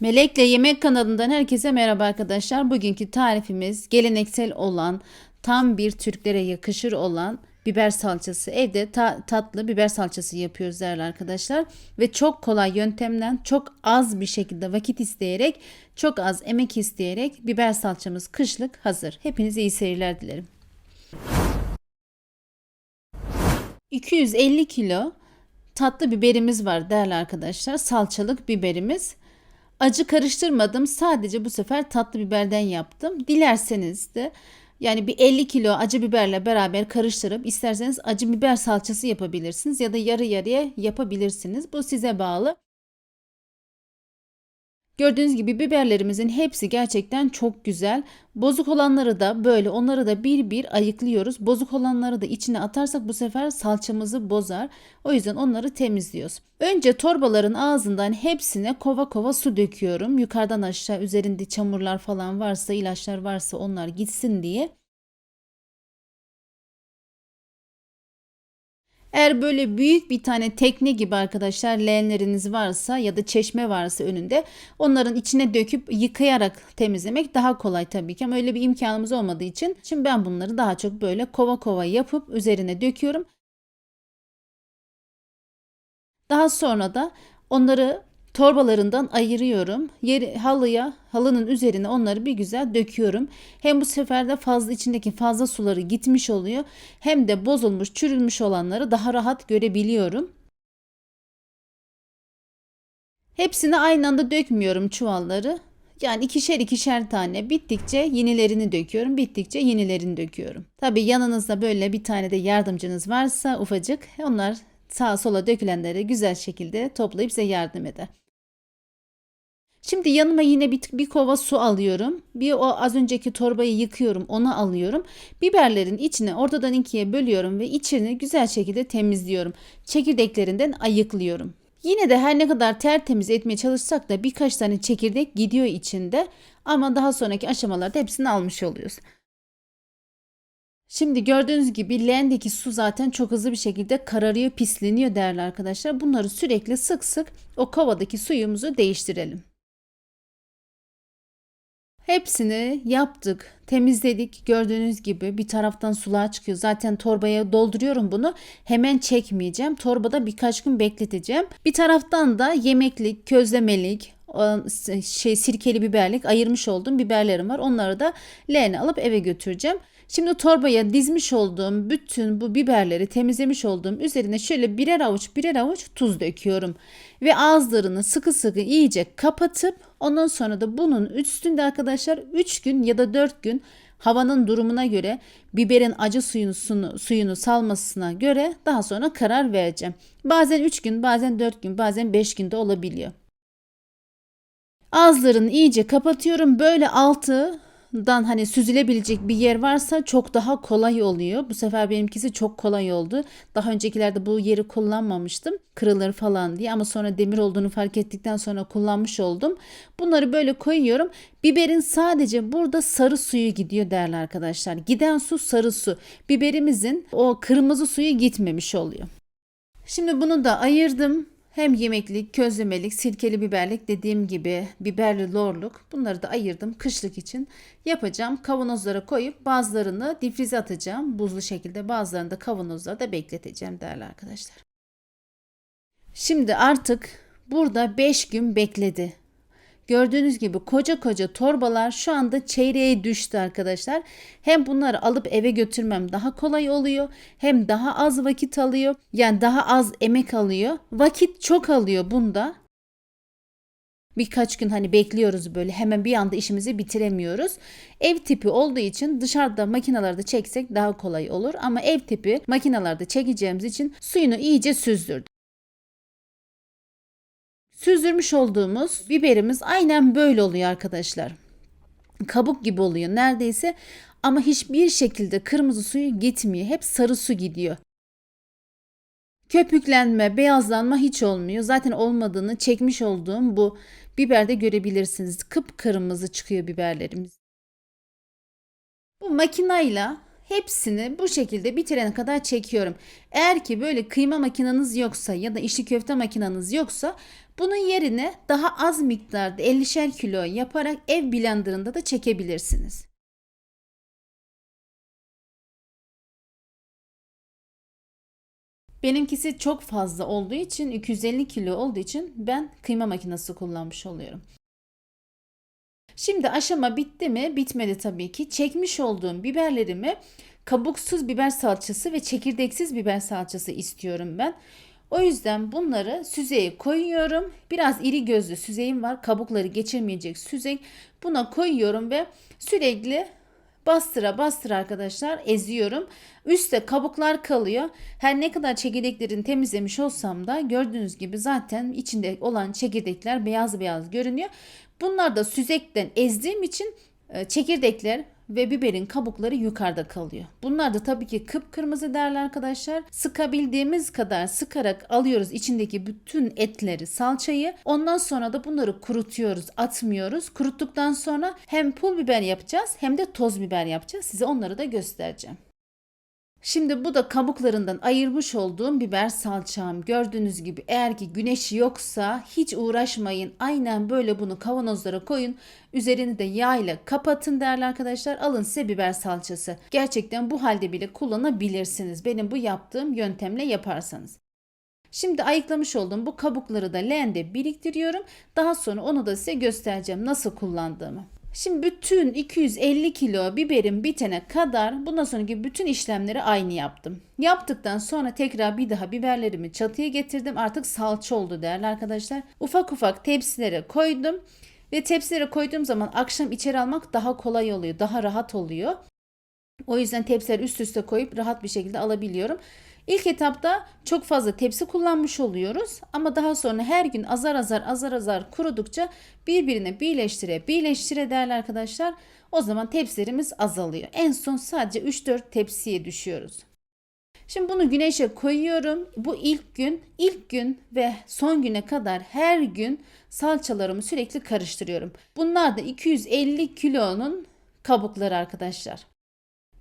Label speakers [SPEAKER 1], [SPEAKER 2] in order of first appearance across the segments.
[SPEAKER 1] Melek'le Yemek kanalından herkese merhaba arkadaşlar. Bugünkü tarifimiz geleneksel olan, tam bir Türklere yakışır olan biber salçası. Evde ta- tatlı biber salçası yapıyoruz değerli arkadaşlar. Ve çok kolay yöntemden çok az bir şekilde vakit isteyerek, çok az emek isteyerek biber salçamız kışlık hazır. Hepinize iyi seyirler dilerim. 250 kilo tatlı biberimiz var değerli arkadaşlar. Salçalık biberimiz. Acı karıştırmadım. Sadece bu sefer tatlı biberden yaptım. Dilerseniz de yani bir 50 kilo acı biberle beraber karıştırıp isterseniz acı biber salçası yapabilirsiniz ya da yarı yarıya yapabilirsiniz. Bu size bağlı. Gördüğünüz gibi biberlerimizin hepsi gerçekten çok güzel. Bozuk olanları da böyle onları da bir bir ayıklıyoruz. Bozuk olanları da içine atarsak bu sefer salçamızı bozar. O yüzden onları temizliyoruz. Önce torbaların ağzından hepsine kova kova su döküyorum. Yukarıdan aşağı üzerinde çamurlar falan varsa ilaçlar varsa onlar gitsin diye. Eğer böyle büyük bir tane tekne gibi arkadaşlar leğenleriniz varsa ya da çeşme varsa önünde onların içine döküp yıkayarak temizlemek daha kolay tabii ki ama öyle bir imkanımız olmadığı için şimdi ben bunları daha çok böyle kova kova yapıp üzerine döküyorum. Daha sonra da onları torbalarından ayırıyorum. Yeri halıya, halının üzerine onları bir güzel döküyorum. Hem bu sefer de fazla içindeki fazla suları gitmiş oluyor. Hem de bozulmuş, çürülmüş olanları daha rahat görebiliyorum. Hepsini aynı anda dökmüyorum çuvalları. Yani ikişer ikişer tane bittikçe yenilerini döküyorum, bittikçe yenilerini döküyorum. Tabii yanınızda böyle bir tane de yardımcınız varsa ufacık onlar sağa sola dökülenleri güzel şekilde toplayıp size yardım eder. Şimdi yanıma yine bir, bir kova su alıyorum. Bir o az önceki torbayı yıkıyorum, onu alıyorum. Biberlerin içine ortadan ikiye bölüyorum ve içini güzel şekilde temizliyorum. Çekirdeklerinden ayıklıyorum. Yine de her ne kadar tertemiz etmeye çalışsak da birkaç tane çekirdek gidiyor içinde ama daha sonraki aşamalarda hepsini almış oluyoruz. Şimdi gördüğünüz gibi leğendeki su zaten çok hızlı bir şekilde kararıyor, pisleniyor değerli arkadaşlar. Bunları sürekli sık sık o kovadaki suyumuzu değiştirelim. Hepsini yaptık, temizledik. Gördüğünüz gibi bir taraftan sular çıkıyor. Zaten torbaya dolduruyorum bunu. Hemen çekmeyeceğim. Torbada birkaç gün bekleteceğim. Bir taraftan da yemeklik, közlemelik, şey sirkeli biberlik ayırmış olduğum biberlerim var. Onları da leğene alıp eve götüreceğim. Şimdi torbaya dizmiş olduğum bütün bu biberleri temizlemiş olduğum üzerine şöyle birer avuç birer avuç tuz döküyorum. Ve ağızlarını sıkı sıkı iyice kapatıp ondan sonra da bunun üstünde arkadaşlar 3 gün ya da 4 gün havanın durumuna göre biberin acı suyunu, suyunu, salmasına göre daha sonra karar vereceğim. Bazen 3 gün bazen 4 gün bazen 5 günde olabiliyor. Ağızlarını iyice kapatıyorum. Böyle altı dan hani süzülebilecek bir yer varsa çok daha kolay oluyor. Bu sefer benimkisi çok kolay oldu. Daha öncekilerde bu yeri kullanmamıştım. Kırılır falan diye ama sonra demir olduğunu fark ettikten sonra kullanmış oldum. Bunları böyle koyuyorum. Biberin sadece burada sarı suyu gidiyor değerli arkadaşlar. Giden su sarı su. Biberimizin o kırmızı suyu gitmemiş oluyor. Şimdi bunu da ayırdım. Hem yemeklik, közlemelik, sirkeli biberlik dediğim gibi biberli lorluk bunları da ayırdım kışlık için. Yapacağım kavanozlara koyup bazılarını difrize atacağım buzlu şekilde bazılarını da kavanozlarda bekleteceğim değerli arkadaşlar. Şimdi artık burada 5 gün bekledi. Gördüğünüz gibi koca koca torbalar şu anda çeyreğe düştü arkadaşlar. Hem bunları alıp eve götürmem daha kolay oluyor. Hem daha az vakit alıyor. Yani daha az emek alıyor. Vakit çok alıyor bunda. Birkaç gün hani bekliyoruz böyle hemen bir anda işimizi bitiremiyoruz. Ev tipi olduğu için dışarıda makinalarda çeksek daha kolay olur. Ama ev tipi makinalarda çekeceğimiz için suyunu iyice süzdürdüm. Süzdürmüş olduğumuz biberimiz aynen böyle oluyor arkadaşlar. Kabuk gibi oluyor neredeyse ama hiçbir şekilde kırmızı suyu gitmiyor. Hep sarı su gidiyor. Köpüklenme, beyazlanma hiç olmuyor. Zaten olmadığını çekmiş olduğum bu biberde görebilirsiniz. Kıpkırmızı çıkıyor biberlerimiz. Bu makinayla hepsini bu şekilde bitirene kadar çekiyorum. Eğer ki böyle kıyma makineniz yoksa ya da içli köfte makineniz yoksa bunun yerine daha az miktarda 50'şer kilo yaparak ev blenderında da çekebilirsiniz. Benimkisi çok fazla olduğu için 250 kilo olduğu için ben kıyma makinesi kullanmış oluyorum. Şimdi aşama bitti mi? Bitmedi tabii ki. Çekmiş olduğum biberlerimi kabuksuz biber salçası ve çekirdeksiz biber salçası istiyorum ben. O yüzden bunları süzeye koyuyorum. Biraz iri gözlü süzeyim var. Kabukları geçirmeyecek süzek. Buna koyuyorum ve sürekli bastıra bastıra arkadaşlar eziyorum. Üstte kabuklar kalıyor. Her ne kadar çekirdeklerini temizlemiş olsam da gördüğünüz gibi zaten içinde olan çekirdekler beyaz beyaz görünüyor. Bunlar da süzekten ezdiğim için e, çekirdekler ve biberin kabukları yukarıda kalıyor. Bunlar da tabii ki kıpkırmızı değerli arkadaşlar. Sıkabildiğimiz kadar sıkarak alıyoruz içindeki bütün etleri, salçayı. Ondan sonra da bunları kurutuyoruz, atmıyoruz. Kuruttuktan sonra hem pul biber yapacağız hem de toz biber yapacağız. Size onları da göstereceğim. Şimdi bu da kabuklarından ayırmış olduğum biber salçam. Gördüğünüz gibi eğer ki güneş yoksa hiç uğraşmayın. Aynen böyle bunu kavanozlara koyun. Üzerini de yağ ile kapatın değerli arkadaşlar. Alın size biber salçası. Gerçekten bu halde bile kullanabilirsiniz. Benim bu yaptığım yöntemle yaparsanız. Şimdi ayıklamış olduğum bu kabukları da leğende biriktiriyorum. Daha sonra onu da size göstereceğim nasıl kullandığımı. Şimdi bütün 250 kilo biberim bitene kadar bundan sonraki bütün işlemleri aynı yaptım. Yaptıktan sonra tekrar bir daha biberlerimi çatıya getirdim. Artık salça oldu değerli arkadaşlar. Ufak ufak tepsilere koydum. Ve tepsilere koyduğum zaman akşam içeri almak daha kolay oluyor. Daha rahat oluyor. O yüzden tepsileri üst üste koyup rahat bir şekilde alabiliyorum. İlk etapta çok fazla tepsi kullanmış oluyoruz ama daha sonra her gün azar azar azar azar kurudukça birbirine birleştire birleştire değerli arkadaşlar o zaman tepsilerimiz azalıyor. En son sadece 3-4 tepsiye düşüyoruz. Şimdi bunu güneşe koyuyorum. Bu ilk gün, ilk gün ve son güne kadar her gün salçalarımı sürekli karıştırıyorum. Bunlar da 250 kilonun kabukları arkadaşlar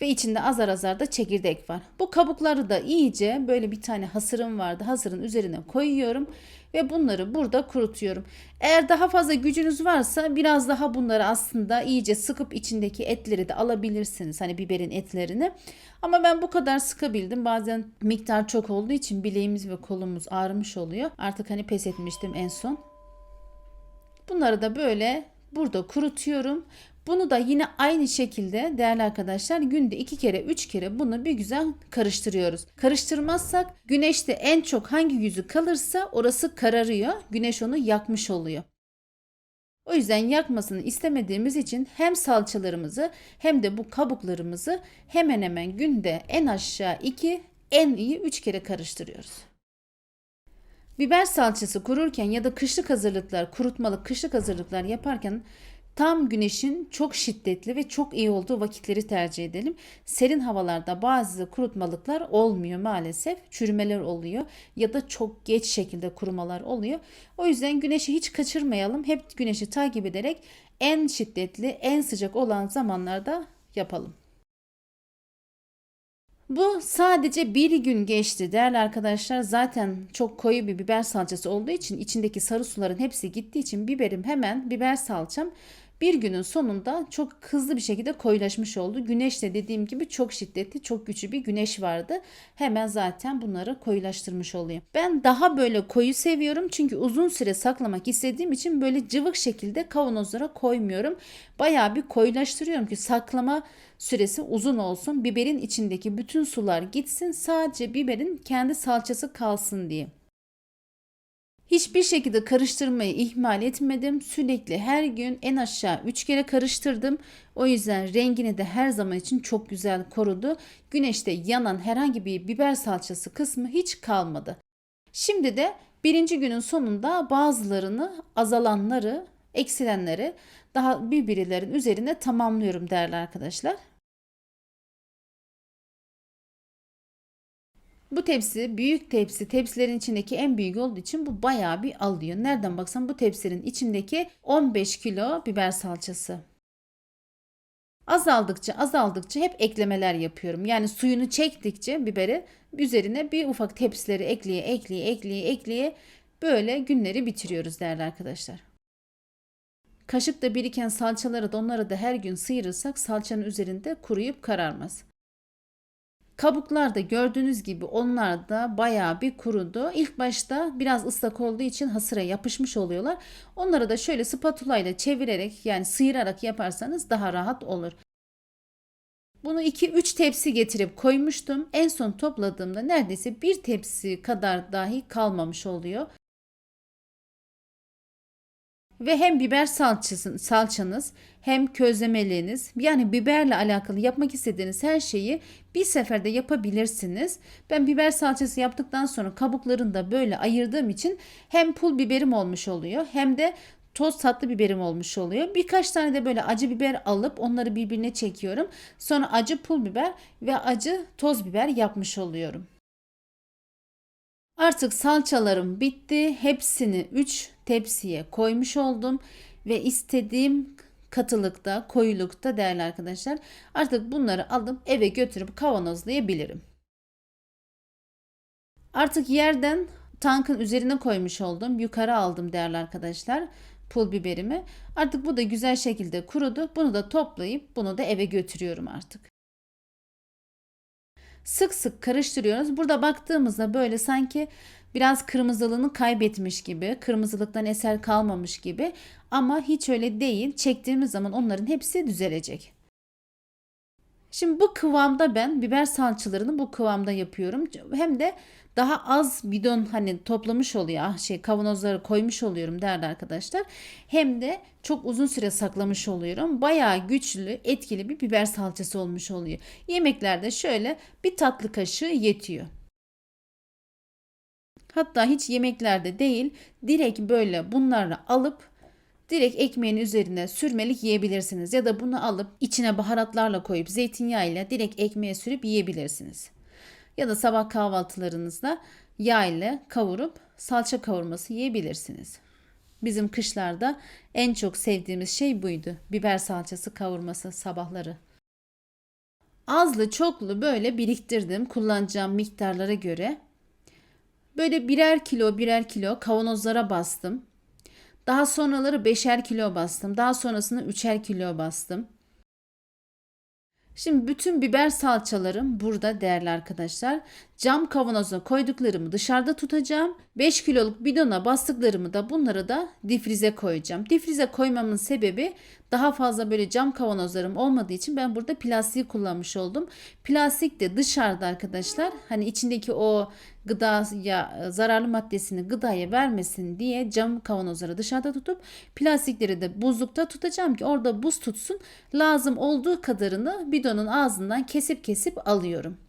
[SPEAKER 1] ve içinde azar azar da çekirdek var. Bu kabukları da iyice böyle bir tane hasırım vardı. Hasırın üzerine koyuyorum ve bunları burada kurutuyorum. Eğer daha fazla gücünüz varsa biraz daha bunları aslında iyice sıkıp içindeki etleri de alabilirsiniz. Hani biberin etlerini. Ama ben bu kadar sıkabildim. Bazen miktar çok olduğu için bileğimiz ve kolumuz ağrımış oluyor. Artık hani pes etmiştim en son. Bunları da böyle burada kurutuyorum. Bunu da yine aynı şekilde değerli arkadaşlar günde iki kere üç kere bunu bir güzel karıştırıyoruz. Karıştırmazsak güneşte en çok hangi yüzü kalırsa orası kararıyor. Güneş onu yakmış oluyor. O yüzden yakmasını istemediğimiz için hem salçalarımızı hem de bu kabuklarımızı hemen hemen günde en aşağı 2 en iyi 3 kere karıştırıyoruz. Biber salçası kururken ya da kışlık hazırlıklar, kurutmalık kışlık hazırlıklar yaparken Tam güneşin çok şiddetli ve çok iyi olduğu vakitleri tercih edelim. Serin havalarda bazı kurutmalıklar olmuyor maalesef. Çürümeler oluyor ya da çok geç şekilde kurumalar oluyor. O yüzden güneşi hiç kaçırmayalım. Hep güneşi takip ederek en şiddetli, en sıcak olan zamanlarda yapalım. Bu sadece bir gün geçti değerli arkadaşlar. Zaten çok koyu bir biber salçası olduğu için içindeki sarı suların hepsi gittiği için biberim hemen biber salçam bir günün sonunda çok hızlı bir şekilde koyulaşmış oldu. Güneş de dediğim gibi çok şiddetli, çok güçlü bir güneş vardı. Hemen zaten bunları koyulaştırmış oluyor. Ben daha böyle koyu seviyorum çünkü uzun süre saklamak istediğim için böyle cıvık şekilde kavanozlara koymuyorum. Bayağı bir koyulaştırıyorum ki saklama süresi uzun olsun. Biberin içindeki bütün sular gitsin. Sadece biberin kendi salçası kalsın diye. Hiçbir şekilde karıştırmayı ihmal etmedim. Sürekli her gün en aşağı 3 kere karıştırdım. O yüzden rengini de her zaman için çok güzel korudu. Güneşte yanan herhangi bir biber salçası kısmı hiç kalmadı. Şimdi de birinci günün sonunda bazılarını azalanları, eksilenleri daha birbirlerin üzerine tamamlıyorum değerli arkadaşlar. Bu tepsi büyük tepsi tepsilerin içindeki en büyük olduğu için bu bayağı bir alıyor. Nereden baksan bu tepsinin içindeki 15 kilo biber salçası. Azaldıkça azaldıkça hep eklemeler yapıyorum. Yani suyunu çektikçe biberi üzerine bir ufak tepsileri ekleye ekleye ekleye ekleye böyle günleri bitiriyoruz değerli arkadaşlar. Kaşıkta biriken salçaları da onları da her gün sıyırırsak salçanın üzerinde kuruyup kararmaz. Kabuklar da gördüğünüz gibi onlar da bayağı bir kurudu. İlk başta biraz ıslak olduğu için hasıra yapışmış oluyorlar. Onları da şöyle spatula ile çevirerek yani sıyırarak yaparsanız daha rahat olur. Bunu 2-3 tepsi getirip koymuştum. En son topladığımda neredeyse bir tepsi kadar dahi kalmamış oluyor. Ve hem biber salçası, salçanız hem közlemeliğiniz yani biberle alakalı yapmak istediğiniz her şeyi bir seferde yapabilirsiniz. Ben biber salçası yaptıktan sonra kabuklarını da böyle ayırdığım için hem pul biberim olmuş oluyor hem de toz tatlı biberim olmuş oluyor. Birkaç tane de böyle acı biber alıp onları birbirine çekiyorum. Sonra acı pul biber ve acı toz biber yapmış oluyorum. Artık salçalarım bitti. Hepsini 3 tepsiye koymuş oldum ve istediğim katılıkta, koyulukta değerli arkadaşlar. Artık bunları alıp eve götürüp kavanozlayabilirim. Artık yerden tankın üzerine koymuş oldum. Yukarı aldım değerli arkadaşlar pul biberimi. Artık bu da güzel şekilde kurudu. Bunu da toplayıp bunu da eve götürüyorum artık. Sık sık karıştırıyoruz. Burada baktığımızda böyle sanki biraz kırmızılığını kaybetmiş gibi, kırmızılıktan eser kalmamış gibi ama hiç öyle değil. Çektiğimiz zaman onların hepsi düzelecek. Şimdi bu kıvamda ben biber salçalarını bu kıvamda yapıyorum. Hem de daha az bidon hani toplamış oluyor. Ah şey kavanozları koymuş oluyorum değerli arkadaşlar. Hem de çok uzun süre saklamış oluyorum. Bayağı güçlü, etkili bir biber salçası olmuş oluyor. Yemeklerde şöyle bir tatlı kaşığı yetiyor. Hatta hiç yemeklerde değil, direkt böyle bunlarla alıp direkt ekmeğin üzerine sürmelik yiyebilirsiniz. Ya da bunu alıp içine baharatlarla koyup zeytinyağıyla direkt ekmeğe sürüp yiyebilirsiniz. Ya da sabah kahvaltılarınızda yağ ile kavurup salça kavurması yiyebilirsiniz. Bizim kışlarda en çok sevdiğimiz şey buydu. Biber salçası kavurması sabahları. Azlı çoklu böyle biriktirdim kullanacağım miktarlara göre. Böyle birer kilo birer kilo kavanozlara bastım. Daha sonraları beşer kilo bastım. Daha sonrasında üçer kilo bastım. Şimdi bütün biber salçalarım burada değerli arkadaşlar. Cam kavanoza koyduklarımı dışarıda tutacağım. 5 kiloluk bidona bastıklarımı da bunları da difrize koyacağım. Difrize koymamın sebebi daha fazla böyle cam kavanozlarım olmadığı için ben burada plastiği kullanmış oldum. Plastik de dışarıda arkadaşlar hani içindeki o gıda ya zararlı maddesini gıdaya vermesin diye cam kavanozları dışarıda tutup plastikleri de buzlukta tutacağım ki orada buz tutsun. Lazım olduğu kadarını bidonun ağzından kesip kesip alıyorum.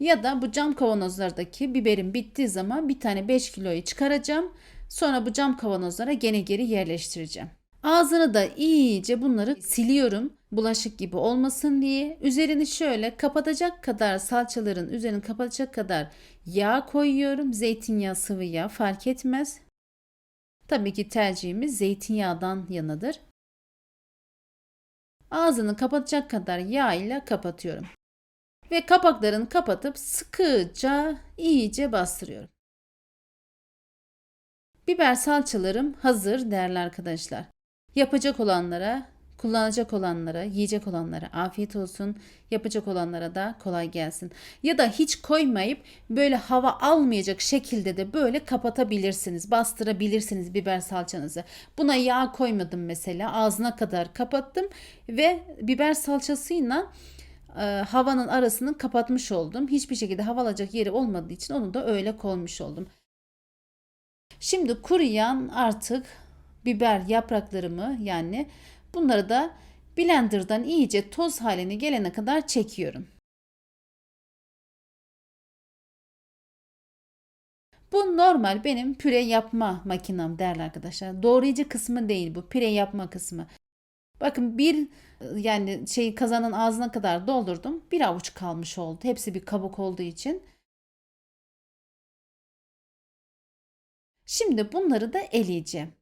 [SPEAKER 1] Ya da bu cam kavanozlardaki biberim bittiği zaman bir tane 5 kiloyu çıkaracağım. Sonra bu cam kavanozlara gene geri yerleştireceğim. Ağzını da iyice bunları siliyorum. Bulaşık gibi olmasın diye. Üzerini şöyle kapatacak kadar salçaların üzerini kapatacak kadar yağ koyuyorum. Zeytinyağı, sıvı yağ fark etmez. Tabii ki tercihimiz zeytinyağından yanadır. Ağzını kapatacak kadar yağ ile kapatıyorum. Ve kapaklarını kapatıp sıkıca iyice bastırıyorum. Biber salçalarım hazır değerli arkadaşlar. Yapacak olanlara, kullanacak olanlara, yiyecek olanlara afiyet olsun. Yapacak olanlara da kolay gelsin. Ya da hiç koymayıp böyle hava almayacak şekilde de böyle kapatabilirsiniz. Bastırabilirsiniz biber salçanızı. Buna yağ koymadım mesela. Ağzına kadar kapattım ve biber salçasıyla e, havanın arasını kapatmış oldum. Hiçbir şekilde hava alacak yeri olmadığı için onu da öyle koymuş oldum. Şimdi kuruyan artık biber yapraklarımı yani bunları da blenderdan iyice toz haline gelene kadar çekiyorum. Bu normal benim püre yapma makinem değerli arkadaşlar. Doğrayıcı kısmı değil bu püre yapma kısmı. Bakın bir yani şey kazanın ağzına kadar doldurdum. Bir avuç kalmış oldu. Hepsi bir kabuk olduğu için. Şimdi bunları da eleyeceğim.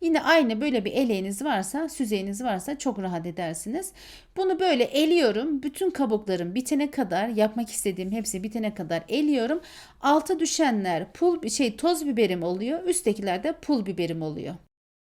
[SPEAKER 1] Yine aynı böyle bir eleğiniz varsa, süzeyiniz varsa çok rahat edersiniz. Bunu böyle eliyorum. Bütün kabuklarım bitene kadar, yapmak istediğim hepsi bitene kadar eliyorum. Alta düşenler pul şey toz biberim oluyor. Üsttekiler de pul biberim oluyor.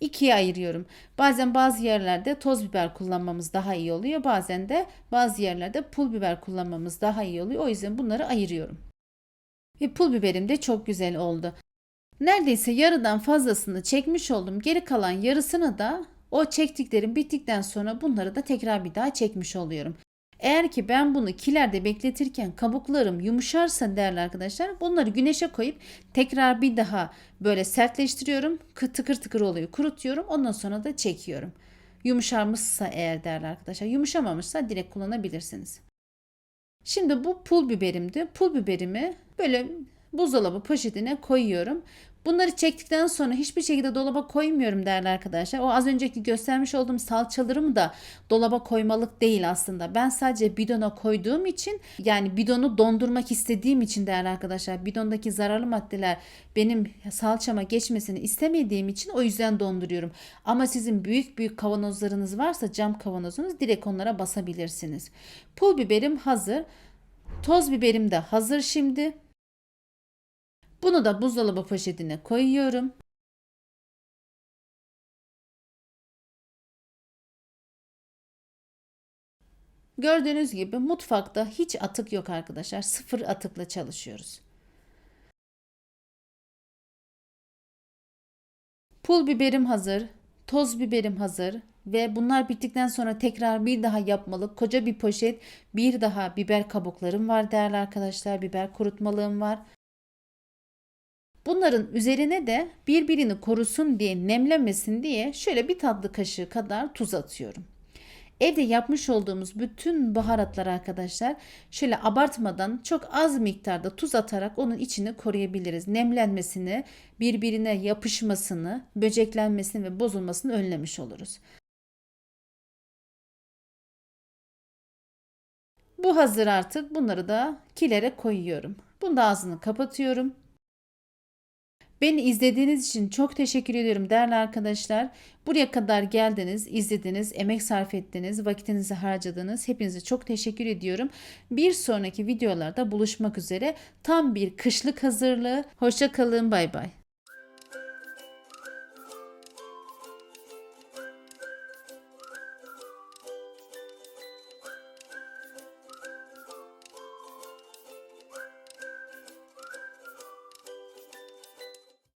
[SPEAKER 1] İkiye ayırıyorum. Bazen bazı yerlerde toz biber kullanmamız daha iyi oluyor. Bazen de bazı yerlerde pul biber kullanmamız daha iyi oluyor. O yüzden bunları ayırıyorum. Ve pul biberim de çok güzel oldu. Neredeyse yarıdan fazlasını çekmiş oldum. Geri kalan yarısını da o çektiklerim bittikten sonra bunları da tekrar bir daha çekmiş oluyorum. Eğer ki ben bunu kilerde bekletirken kabuklarım yumuşarsa değerli arkadaşlar bunları güneşe koyup tekrar bir daha böyle sertleştiriyorum. Kı- Tıkır tıkır oluyor. Kurutuyorum. Ondan sonra da çekiyorum. Yumuşarmışsa eğer değerli arkadaşlar. Yumuşamamışsa direkt kullanabilirsiniz. Şimdi bu pul biberimdi. Pul biberimi böyle buzdolabı poşetine koyuyorum. Bunları çektikten sonra hiçbir şekilde dolaba koymuyorum değerli arkadaşlar. O az önceki göstermiş olduğum salçalarımı da dolaba koymalık değil aslında. Ben sadece bidona koyduğum için yani bidonu dondurmak istediğim için değerli arkadaşlar. Bidondaki zararlı maddeler benim salçama geçmesini istemediğim için o yüzden donduruyorum. Ama sizin büyük büyük kavanozlarınız varsa cam kavanozunuz direkt onlara basabilirsiniz. Pul biberim hazır. Toz biberim de hazır şimdi. Bunu da buzdolabı poşetine koyuyorum. Gördüğünüz gibi mutfakta hiç atık yok arkadaşlar. Sıfır atıkla çalışıyoruz. Pul biberim hazır, toz biberim hazır ve bunlar bittikten sonra tekrar bir daha yapmalık koca bir poşet, bir daha biber kabuklarım var değerli arkadaşlar. Biber kurutmalığım var. Bunların üzerine de birbirini korusun diye nemlenmesin diye şöyle bir tatlı kaşığı kadar tuz atıyorum. Evde yapmış olduğumuz bütün baharatlar arkadaşlar şöyle abartmadan çok az miktarda tuz atarak onun içini koruyabiliriz. Nemlenmesini, birbirine yapışmasını, böceklenmesini ve bozulmasını önlemiş oluruz. Bu hazır artık. Bunları da kilere koyuyorum. Bunu da ağzını kapatıyorum. Beni izlediğiniz için çok teşekkür ediyorum değerli arkadaşlar. Buraya kadar geldiniz, izlediniz, emek sarf ettiniz, vakitinizi harcadınız. Hepinize çok teşekkür ediyorum. Bir sonraki videolarda buluşmak üzere. Tam bir kışlık hazırlığı. Hoşça kalın, bay bay.